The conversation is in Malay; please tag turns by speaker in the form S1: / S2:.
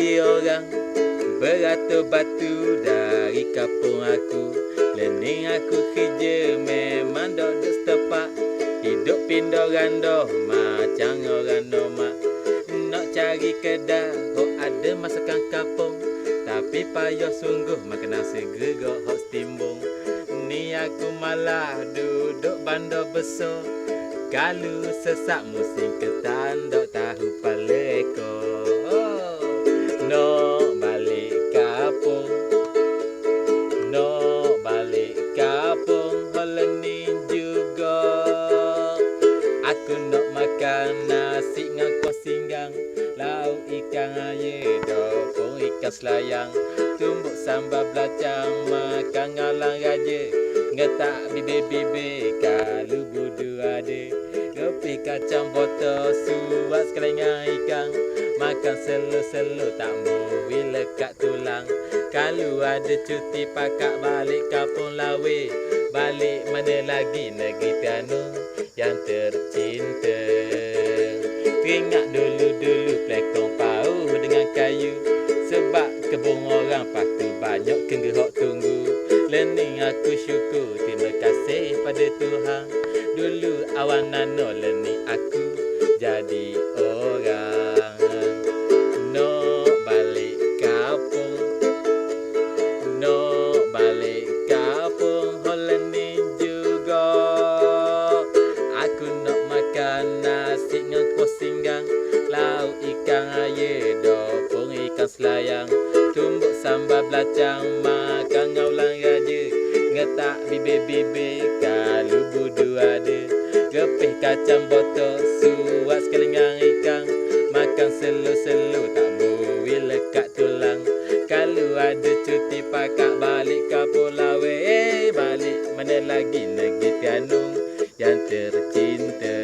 S1: bagi orang Beratur batu dari kampung aku. Lening aku kerja memang dok dok setepak Hidup pindah randoh macam orang nomak Nak cari kedai kok ada masakan kampung. Tapi payah sungguh makan nasi gregor hok timbung Ni aku malah duduk bandar besar. Kalau sesak musim ketan dok tahu. Nasi dengan kuah singgang Lauk ikan air Dopung ikan selayang. Tumbuk sambal belacang Makan ngalang raja. Ngetak bibir-bibir Kalau budu ada. Kopi kacang botol Suat sekali dengan ikan. Makan selo-selo Tak mau lekat tulang. Kalau ada cuti pakak balik kampung lawe. Balik mana lagi negeri Tianu Yang banyak kengerok tunggu. Lening aku syukur. Terima kasih pada Tuhan. Dulu awan nano lening aku jadi orang. Nak balik kampung. Nak balik kampung Holani juga. Aku nak makan nasi kuah singgang Lauk ikan air, dopung ikan selayang belacang, makan ngaulang raja. Ngetak bibir-bibir kalau budu ada. Gepih kacang botol, suat sekali dengan ikan. Makan selo-selo, tak boleh lekat tulang. Kalau ada cuti pakak balik ke Pulau. Eh, balik mana lagi negeri Tianung yang tercinta